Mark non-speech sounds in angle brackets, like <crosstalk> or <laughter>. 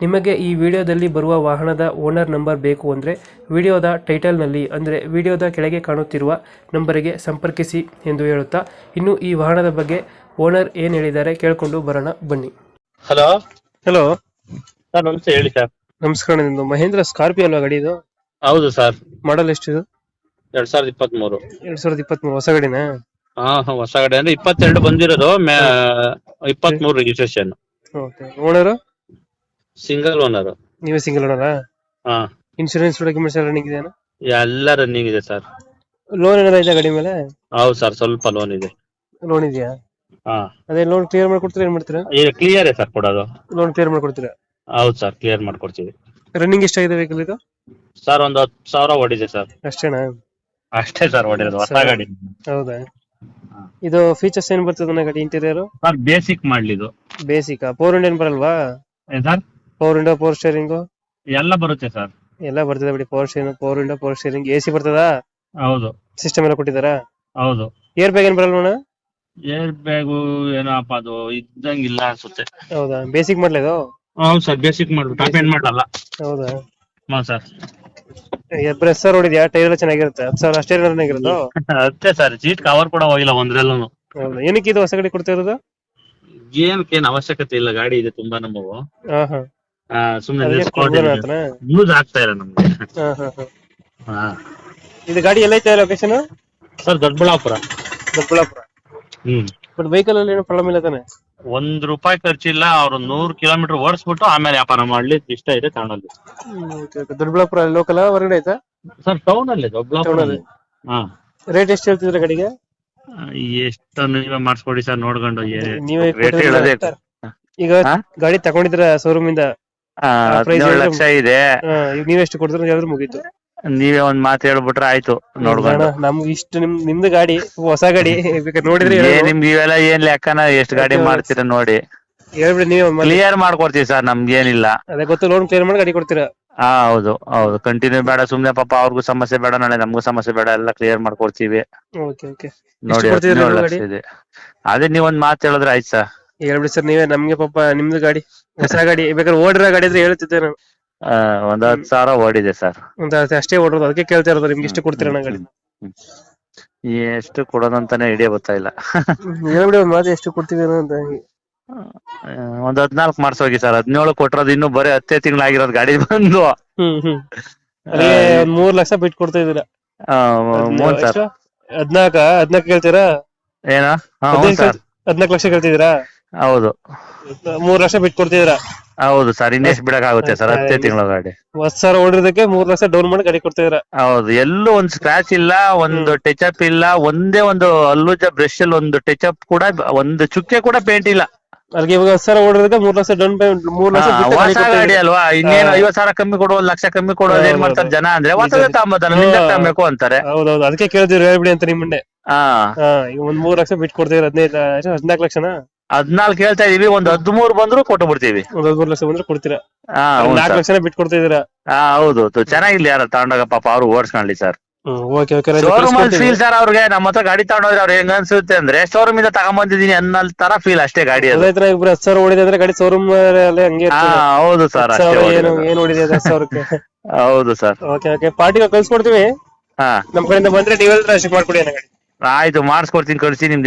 ನಿಮಗೆ ಈ ವಿಡಿಯೋದಲ್ಲಿ ಬರುವ ವಾಹನದ ಓನರ್ ನಂಬರ್ ಬೇಕು ಅಂದರೆ ವಿಡಿಯೋದ ಟೈಟಲ್ನಲ್ಲಿ ಅಂದರೆ ವಿಡಿಯೋದ ಕೆಳಗೆ ಕಾಣುತ್ತಿರುವ ನಂಬರಿಗೆ ಸಂಪರ್ಕಿಸಿ ಎಂದು ಹೇಳುತ್ತಾ ಇನ್ನು ಈ ವಾಹನದ ಬಗ್ಗೆ ಓನರ್ ಏನು ಹೇಳಿದ್ದಾರೆ ಕೇಳಿಕೊಂಡು ಬರೋಣ ಬನ್ನಿ. ಹಲೋ? ಹಲೋ? ಸರ್ ನಮಸ್ತೆ ಹೇಳಿ ಸರ್. ನಮಸ್ಕಾರ ನಿಮ್ದು ಮಹೇಂದ್ರ ಸ್ಕಾರ್ಪಿಯೋ ಅಲ್ವಾ ಗಾಡಿ ಇದು? ಹೌದು ಸರ್. ಮಾಡಲ್ ಎಷ್ಟಿದು? ಎರಡ್ ಸಾವಿರದ ಇಪ್ಪತ್ತ್ ಮೂರು ಎರಡ್ ಸಾವಿರದ ಇಪ್ಪತ್ಮೂರು ಹೊಸ ಗಾಡಿನಾ? ಹಾ ಹಾ, ಹೊಸ ಗಾಡಿ. ಅಂದ್ರೆ ಇಪ್ಪತ್ತೆರಡು ಬಂದಿರೋದು ಇಪ್ಪತ್ತ್ ಮೂರು registration okay owner? Single owner ನೀವೇ ಸಿಂಗಲ್ ಓನರಾ ಹಾ. ಇನ್ಶೂರೆನ್ಸ್ ಡಾಕ್ಯುಮೆಂಟ್ಸ್ ಎಲ್ಲ ರನ್ನಿಂಗ್ ಇದೆಯಾ ಎಲ್ಲ ರನ್ನಿಂಗ್ ಇದೆ ಸರ್ ಲೋನ್ ಏನಾರ ಇದೆ ಗಾಡಿ ಮೇಲೆ? ಹೌದು ಸರ್ ಸ್ವಲ್ಪ ಲೋನ್ ಇದೆ. ಲೋನ್ ಇದೆಯಾ? ಹಾ. ಅದೇ ಲೋನ್ ಕ್ಲಿಯರ್ ಮಾಡ್ಕೊಡ್ತೀರಾ ಏನ್ ಮಾಡ್ತೀರಾ? ಕ್ಲಿಯರ್ ಸರ್ ಕೊಡೋದು. ಲೋನ್ ಕ್ಲಿಯರ್ ಮಾಡ್ಕೊಡ್ತೀರಾ? ಹೌದು ಸರ್ ಕ್ಲಿಯರ್ ಮಾಡ್ಕೊಡ್ತೀವಿ. ರನ್ನಿಂಗ್ ಎಷ್ಟಾಗಿದೆ ವೆಹಿಕಲ್ ಇದು? ಸರ್ ಒಂದು ಹತ್ತು ಸಾವಿರ ಓಡಿದೆ ಸರ್ ಅಷ್ಟೇನಾ? ಅಷ್ಟೇ ಸರ್ ಓಡಿರೋದು ಹೊಸ ಗಾಡಿ. ಹೌದಾ? ಇದು ಫೀಚರ್ಸ್ ಏನ್ ಬರ್ತದೆ ನನ್ನ ಗಾಡಿ ಇಂಟೀರಿಯರ್ ಸರ್ ಬೇಸಿಕ್ ಮಾಡ್ಲಿದು. ಬೇಸಿಕ್ ಫೋರ್ ಹಂಡ್ರೆಡ್ ಏನ್ ಬರಲ್ವಾ? Sir power window power steering ಎಲ್ಲ ಬರುತ್ತೆ ಸರ್. ಎಲ್ಲ ಬರ್ತದೆ ಬಿಡಿ power steering power window power steering AC C ಬರ್ತದಾ? ಹೌದು. ಸಿಸ್ಟಮ್ ಎಲ್ಲ ಕೊಟ್ಟಿದ್ದಾರಾ? ಹೌದು. ಏರ್ ಬ್ಯಾಗ್ ಏನ್ ಬರಲ್ವಣ ಏರ್ ಬ್ಯಾಗು ಏನಪ್ಪ ಅದು ಇದ್ದಂಗಿಲ್ಲ ಅನ್ಸುತ್ತೆ. ಹೌದಾ? ಬೇಸಿಕ್ ಮಾಡ್ಲಿ ಇದು? ಹೌದು ಸರ್ ಬೇಸಿಕ್ ಮಾಡ್ಬಿಟ್ಟು ಟಾಪ್ ಎಂಡ್ ಮಾಡಲ್ಲ ಹೌದಾ? ಹಾ ಸರ್. ಬ್ರೆಸ್ ಹೊಡಿದ್ಯಾ ಟೈರ್ ಎಲ್ಲ ಚೆನ್ನಾಗಿರುತ್ತೆ. ಹತ್ತು ಸಾವಿರ ಅಷ್ಟೇ ಚೆನ್ನಾಗಿರುತ್ತೋ <laughs> ಅಷ್ಟೇ ಸರ್ ಸೀಟ್ ಕವರ್ ಕೂಡ ಹೋಗಿಲ್ಲ ಒಂದ್ರಲ್ಲೂ ಹೌದಾ? ಏನಕ್ಕೆ ಇದು ಹೊಸ ಗಾಡಿ ಕೊಡ್ತಾ ಇರೋದು? ಏನಕ್ಕೆ ಏನ್ ಅವಶ್ಯಕತೆ ಇಲ್ಲ ಗಾಡಿ ಇದೆ ತುಂಬಾ ನಮಗೂ. ಹಾ ಹಾ ಸುಮ್ನೆ ಯೂಸ್ ಆಗ್ತಾ ಇಲ್ಲ ನಮ್ಗೆ. ಹಾ ಇದು ಗಾಡಿ ಎಲ್ಲೈತೆ location sir Doddaballapura. Doddaballapura. Hmm. But vehicle ಅಲ್ಲಿ ಏನು ಪ್ರಾಬ್ಲಮ್ ಇಲ್ಲ ತಾನೆ? ಒಂದ್ ರೂಪಾಯಿ ಖರ್ಚಿಲ್ಲ ಅವ್ರು ನೂರ್ ಕಿಲೋಮೀಟರ್ ಓಡಿಸ್ಬಿಟ್ಟು ಆಮೇಲೆ ವ್ಯಾಪಾರ ಮಾಡ್ಲಿ ಇಷ್ಟ ಇದೆ ತಗೊಂಡಲ್ಲಿ ದೊಡ್ಡಬಳ್ಳಾಪುರ ಲೋಕಲ್ ಹೊರಗಡೆ ಆಯ್ತಾ ಸರ್ ಟೌನ್ ಅಲ್ಲಿ ದೊಡ್ಡಬಳ್ಳಾಪುರ? ಹಾ. ರೇಟ್ ಎಷ್ಟು ಹೇಳ್ತಿದ್ರೆ ಗಾಡಿಗೆ? ಎಷ್ಟು ನೀವೇ ಮಾಡಿಸ್ಕೊಡಿ ಸರ್ ನೋಡ್ಕೊಂಡು ನೀವೇ ರೇಟ್ ಹೇಳೋದೇ ಈಗ ಗಾಡಿ ತಗೊಂಡಿದ್ರ ಶೋರೂಮ್ ಇಂದ? ಹದಿನೇಳು ಲಕ್ಷ ಇದೆ. ಆ, ಈಗ ನೀವ್ ಎಷ್ಟು ಕೊಡ್ತೀರ ಹೇಳಿದ್ರೆ ಮುಗೀತು. ನೀವೇ ಒಂದ್ ಮಾತು ಹೇಳ್ಬಿಟ್ರೆ ಆಯ್ತು ನೋಡ್ಬೋದು. ನಮ್ಗೆ ಇಷ್ಟು ನಿಮ್ ನಿಮ್ದು ಗಾಡಿ ಹೊಸ ಗಾಡಿ ನೋಡಿದ್ರೆ ನಿಮ್ಗೆ ಇವೆಲ್ಲ ಏನ್ ಲೆಕ್ಕನ ಎಷ್ಟು ಗಾಡಿ ಮಾಡ್ತೀರ ನೋಡಿ. ಹೇಳ್ಬಿಡಿ ನೀವು ಕ್ಲಿಯರ್ ಮಾಡ್ಕೊಡ್ತೀವಿ ಸರ್ ನಮ್ಗೇನಿಲ್ಲ. ಅದೇ ಗೊತ್ತು ಲೋನ್ ಕ್ಲಿಯರ್ ಮಾಡಿ ಗಾಡಿ ಕೊಡ್ತೀರಾ? ಹಾ ಹೌದು ಹೌದು. ಕಂಟಿನ್ಯೂ ಬೇಡ ಸುಮ್ನೆ ಪಾಪ ಅವ್ರಿಗೂ ಸಮಸ್ಯೆ ಬೇಡ ನಾಳೆ ನಮ್ಗೂ ಸಮಸ್ಯೆ ಬೇಡ ಎಲ್ಲ ಕ್ಲಿಯರ್ ಮಾಡ್ಕೊಡ್ತೀವಿ. ನೋಡಿ ಅದೇ ನೀವ್ ಒಂದ್ ಮಾತು ಹೇಳಿದ್ರೆ ಆಯ್ತು ಸರ್. ಹೇಳ್ಬಿಡಿ ಸರ್ ನೀವೇ ನಮ್ಗೆ ಪಾಪ ನಿಮ್ದು ಗಾಡಿ ಹೊಸ ಗಾಡಿ ಬೇಕಾದ್ರೆ ಓಡಿರೋ ಗಾಡಿ ಇದ್ರೆ ಹೇಳ್ತಿದ್ದೆ ನಾನು. ಒಂದ್ ಹತ್ತು ಸಾವಿರ ಓಡಿದೆ ಸರ್. ಒಂದ್ ಅಷ್ಟೇ- ಅಷ್ಟೇ ಓಡಿರೋದು ಅದಕ್ಕೆ ಕೇಳ್ತಾ ಇರೋದು ನಿಮ್ಗೆ ಇಷ್ಟು ಕೊಡ್ತೀರಾ ಗಾಡಿ? ಎಷ್ಟು ಕೊಡೋದಂತಾನೆ ಐಡಿಯಾ ಗೊತ್ತಾಯಿಲ್ಲ ಹೇಳ್ಬಿಡಿ ಒಂದ್ ಮಾತು ಎಷ್ಟು ಕೊಡ್ತೀವಿ ಅಂತ ಒಂದ್ ಹದ್ನಾಲ್ಕು ಮಾಡ್ಸೋಗಿ ಸರ್ ಹದಿನೇಳು ಕೊಟ್ಟಿರೋದು ಇನ್ನು ಬರೀ ಹತ್ತೇ ತಿಂಗಳಾಗಿರೋದು ಗಾಡಿ ಬಂದು. ಹ್ಮ್ ಹ್ಮ್. ಅಲ್ಲಿಗೆ ಒಂದ್ ಮೂರ್ ಲಕ್ಷ ಬಿಟ್ಟು ಕೊಡ್ತಾ ಇದೀರಾ ಆ, ಸರ್ ಎಷ್ಟು? ಹದ್ನಾಲ್ಕ ಹದ್ನಾಲ್ಕು ಕೇಳ್ತೀರಾ? ಏನ? ಹಾ, ಹೌದು ಸರ್ ಹದ್ನಾಲ್ಕು ಲಕ್ಷ ಕೇಳ್ತಿದ್ದೀರಾ? ಹೌದು. ಮೂರ್ ಲಕ್ಷ ಬಿಟ್ಟು ಕೊಡ್ತಿದ್ರ ಹೌದು ಸರ್ ಇನ್ನೆಷ್ಟು ಬಿಡಕ್ಕಾಗುತ್ತೆ ಸರ್ ಹತ್ತೇ ತಿಂಗಳ ಗಾಡಿ. ಹತ್ತು ಸಾವಿರ ಓಡಿರೋದಕ್ಕೆ ಮೂರ್ ಲಕ್ಷ ಡೌನ್ ಮಾಡಿ ಗಾಡಿ ಕೊಡ್ತಿದ್ರ ಹೌದು ಎಲ್ಲೂ ಒಂದ್ ಸ್ಕ್ರಾಚ್ ಇಲ್ಲ ಒಂದು ಟಚ್ ಅಪ್ ಇಲ್ಲ ಒಂದೇ ಒಂದು ಅಲ್ಲುಜ ಬ್ರಷ್ ಅಲ್ಲಿ ಒಂದು ಟಚ್ ಅಪ್ ಕೂಡ ಒಂದು ಚುಕ್ಕೆ ಕೂಡ ಪೇಂಟ್ ಇಲ್ಲ. ಅಲ್ಲಿಗೆ ಇವಾಗ ಹತ್ತು ಸಾವಿರ ಓಡಿರೋದಕ್ಕೆ ಮೂರ್ ಲಕ್ಷ ಡೌನ್ ಪೇಮೆಂಟ್ ಮೂರ್ ಲಕ್ಷ ಬಿಟ್ಟು ಗಾಡಿ ಹೊಸ ಕೊಡ್ತಾ ಗಾಡಿ ಇದ್ದೀರಾ. ಅಲ್ವಾ? ಇನ್ನೇನು. ಐವತ್ ಸಾವಿರ ಕಮ್ಮಿ ಕೊಡು ಒಂದ್ ಲಕ್ಷ ಕಮ್ಮಿ ಕೊಡೋ ಏನ್ ಮಾಡ್ತಾರೆ ಜನ ಅಂದ್ರೆ ಹೊಸದೇ. ತಗೊಂಬೋದಲ್ಲ ನಿಂದ. ತಗೊಬೇಕು ಅಂತಾರೆ. ಹೌದೌದು ಅದಕ್ಕೆ ಕೇಳ್ತೀವಿ ಹೇಳ್ಬಿಡಿ ಅಂತ ನಿಮ್ಮನ್ನೇ. ಹಾ. ಹಾ ಈಗ ಒಂದ್ ಮೂರ್ ಲಕ್ಷ ಬಿಟ್ಟು ಕೊಡ್ತಿದ್ರ ಹದಿನೈದು ಹದಿನಾಲ್ಕು ಲಕ್ಷನಾ? ಹದ್ನಾಲ್ಕು ಹೇಳ್ತಾ ಇದೀವಿ ಒಂದ್ ಹದ್ಮೂರ್ ಬಂದ್ರು ಕೊಟ್ಟು ಬಿಡ್ತೀವಿ. ಒಂದ್ ಹದಿಮೂರು ಲಕ್ಷ ಬಂದ್ರೆ ಕೊಡ್ತೀರಾ? ಹಾ ಹೌದು ನಾಲ್ಕು ಸರ್ ಲಕ್ಷನ ಬಿಟ್ಟು ಕೊಡ್ತಾ ಇದೀರಾ ಹಾ ಹೌದು. ತು- ಚೆನ್ನಾಗಿರ್ಲಿ ಯಾರ ತಗೊಂಡಾಗ ಪಾಪ ಅವ್ರು ಓಡಿಸ್ಕೊಳ್ಳಿ ಸರ್. ಹ್ಮ್ ಓಕೆ ಓಕೆ ಶೋರೂಮ್ ಅಲ್ಲಿ ಫೀಲ್ ಸರ್ ಅವ್ರಿಗೆ ನಮ್ಮ ಹತ್ರ ಗಾಡಿ ತಗೊಂಡೋದ್ರೆ ಅವ್ರ ಹೆಂಗ ಅನ್ಸುತ್ತೆ ಅಂದ್ರೆ ಶೋರೂಮ್ ಇಂದ ತಗೊಂಬಂದಿದೀನಿ ಅನ್ನೋ ತರ ಫೀಲ್ ಅಷ್ಟೇ ಗಾಡಿ ಅದು. ಅದೇ ಇಬ್ರು ಹತ್ತು ಸಾವಿರ ಓಡಿದೆ ಅಂದ್ರೆ ಗಾಡಿ ಶೋರೂಮ್ ಅಲ್ಲಿ ಹಂಗೆ ಹಾ ಇರ್ತದೆ. ಹೌದು ಸರ್ ಹತ್ತು ಅಷ್ಟೇ ಸಾವಿರ ಏನು. ಏನ್ ಹೊಡಿದೆ ಹತ್ತು ಸಾವಿರಕ್ಕೆ? <laughs> ಹೌದು ಸರ್ ಓಕೆ ಓಕೆ ಪಾರ್ಟಿಗೆ ಕಳ್ಸ್ಕೊಡ್ತೀವಿ. ಹಾ. ನಮ್ ಕಡೆಯಿಂದ ಬಂದ್ರೆ ನೀವೆಲ್ಲ ಅಷ್ಟು ಮಾಡ್ಕೊಡಿ ಅನ್ನೋ ಗಾಡಿ. ಆಯ್ತು ಮಾಡಿಸ್ಕೊಡ್ತೀನಿ ಕಳ್ಸಿ ನಿಮ್